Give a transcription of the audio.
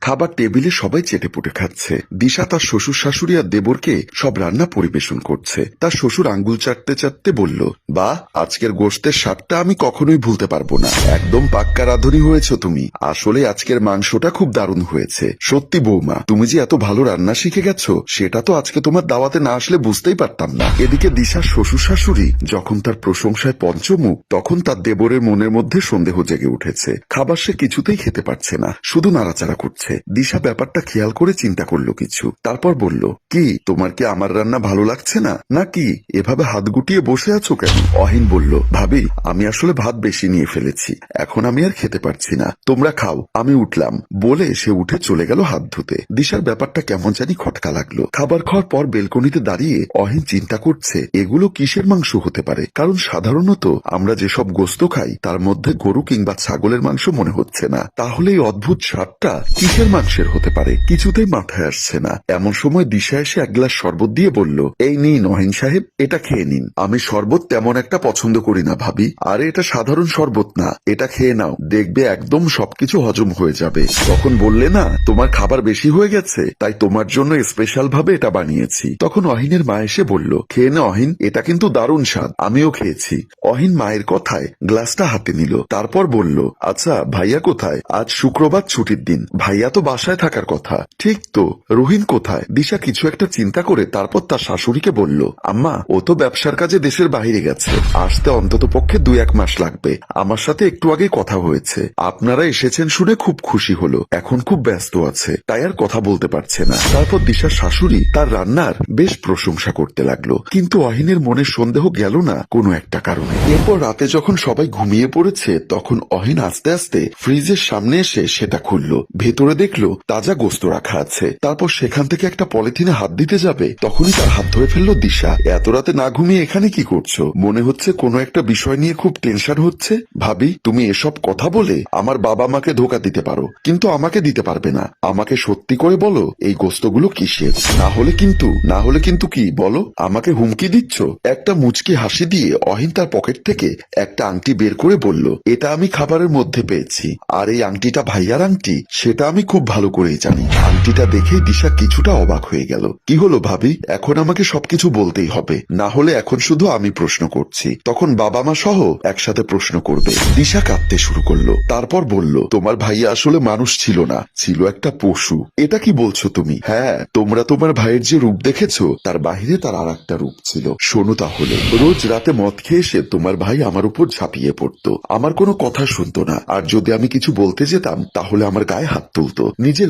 খাবার টেবিলে সবাই চেটে পুটে খাচ্ছে। দিশা তার শ্বশুর শাশুড়ি আর দেবরকে সব রান্না পরিবেশন করছে। তার শ্বশুর আঙ্গুল চাটতে চাটতে বলল, বা, আজকের গোষ্ঠের স্বাদটা আমি কখনোই ভুলতে পারব না। একদম পাক্কা রাঁধুনি হয়েছ তুমি। আসলে আজকের মাংসটা খুব দারুণ হয়েছে। সত্যি বৌমা, তুমি যে এত ভালো রান্না শিখে গেছো, সেটা তো আজকে তোমার দাওয়াতে না আসলে বুঝতেই পারতাম না। এদিকে দিশার শ্বশুর শাশুড়ি যখন তার প্রশংসায় পঞ্চমুখ, তখন তার দেবরের মনের মধ্যে সন্দেহ জেগে উঠেছে। খাবার সে কিছুতেই খেতে পারছে না, শুধু নাড়াচাড়া করছে। দিশা ব্যাপারটা খেয়াল করে চিন্তা করল কিছু। তারপর বলল, কি, তোমার কি আমার রান্না ভালো লাগছে না? নাকি? এভাবে হাত গুটিয়ে বসে আছো কেন? অহিন বলল, ভাবি, আমি আসলে ভাত বেশি নিয়ে ফেলেছি। এখন আমি আর খেতে পারছি না। তোমরা খাও, আমি উঠলাম। বলে সে উঠে চলে গেল হাত ধুতে। দিশার ব্যাপারটা কেমন জানি খটকা লাগল। খাবার খাওয়ার পর বেলকনিতে দাঁড়িয়ে অহিন চিন্তা করছে, এগুলো কিসের মাংস হতে পারে? কারণ সাধারণত আমরা যেসব গোস্ত খাই, তার মধ্যে গরু কিংবা ছাগলের মাংস মনে হচ্ছে না। তাহলে এই অদ্ভুত স্বাদটা কিসের মাংসের হতে পারে, কিছুতেই মাথায় আসছে না। এমন সময় দিশা এসে এক গ্লাস শরবত দিয়ে বলল, এই নিন অহিন সাহেব, এটা খেয়ে নিন। আমি শরবত তেমন একটা পছন্দ করি না, ভাবি। আরে, এটা সাধারণ শরবত না, এটা খেয়ে নাও। দেখবে একদম সবকিছু হজম হয়ে যাবে। তখন বললে, না, তোমার খাবার বেশি হয়ে গেছে, তাই তোমার জন্য স্পেশাল ভাবে এটা বানিয়েছি। তখন অহিনের মা এসে বলল, খেয়ে না অহিন, এটা কিন্তু দারুণ স্বাদ, আমিও খেয়েছি। অহিন মায়ের কথায় গ্লাসটা হাতে নিল, তারপর বলল আচ্ছা ভাইয়া কোথায়? আজ শুক্রবার ছুটির দিন, ভাইয়া তো বাসায় থাকার কথা। ঠিক তো, রহিন কোথায়? দিশা কিছু একটা চিন্তা করে তারপর তার শাশুড়িকে বলল, আম্মা, ও তো ব্যবসার কাজে দেশের বাইরে গেছে। আসতে অন্তত পক্ষে দুই এক মাস লাগবে। আমার সাথে একটু আগে কথা হয়েছে। আপনারা এসেছেন শুনে খুব খুশি হলো। এখন খুব ব্যস্ত আছে, তাই আর কথা বলতে পারছে না। তারপর দিশার শাশুড়ি তার রান্নার বেশ প্রশংসা করতে লাগল। কিন্তু অহিনের মনে সন্দেহ গেল না কোনো একটা কারণে। এরপর রাতে যখন সবাই ঘুমিয়ে পড়েছে, তখন অহিন আস্তে আস্তে ফ্রিজের সামনে এসে সেটা খুললো। ভেতরে দেখল তাজা গোস্ত রাখা আছে। তারপর সেখান থেকে একটা পলিথিনে হাত দিতে যাবে, তখনই তার হাত ধরে ফেলল দিশা। এত রাতে না ঘুমিয়ে এখানে কি করছ? মনে হচ্ছে কোনো একটা বিষয় নিয়ে খুব টেনশন হচ্ছে। ভাবি, তুমি এসব কথা বলে আমার বাবা মাকে ধোকা দিতে পারো, কিন্তু আমাকে দিতে পারবে না। আমাকে সত্যি করে বলো, এই গোস্তগুলো কিসের? না হলে কিন্তু, না হলে কিন্তু কি? বলো, আমাকে হুমকি দিচ্ছ? একটা মুচকি হাসি দিয়ে অহিন তার পকেট থেকে একটা আংটি বের করে বলল, এটা আমি খাবারের মধ্যে পেয়েছি। আর এই আংটিটা ভাইয়ার আংটি, সেটা আমি খুব ভালো করেই জানি। আংটিটা দেখেই দিশা কিছুটা অবাক হয়ে গেল। কি হলো ভাবি? এখন আমাকে সবকিছু বলতেই হবে। না হলে এখন শুধু আমি প্রশ্ন করছি। তখন বাবা মা সহ একসাথে প্রশ্ন করবে। দিশা কাঁদতে শুরু করল। তারপর বলল, তোমার ভাইয়া আসলে মানুষ ছিল না। ছিল একটা পশু। এটা কি বলছো তুমি? হ্যাঁ তোমরা তোমার ভাইয়ের যে রূপ দেখেছ, তার বাহিরে তার আর একটা রূপ ছিল। শোনো তাহলে, রোজ রাতে মদ খেয়ে এসে তোমার ভাই আমার উপর ঝাঁপিয়ে পড়তো। আমার কোনো কথা শুনতো না। আর যদি আমি কিছু বলতে যেতাম, তাহলে আমার গায়ে হাত তুলতো। নিজের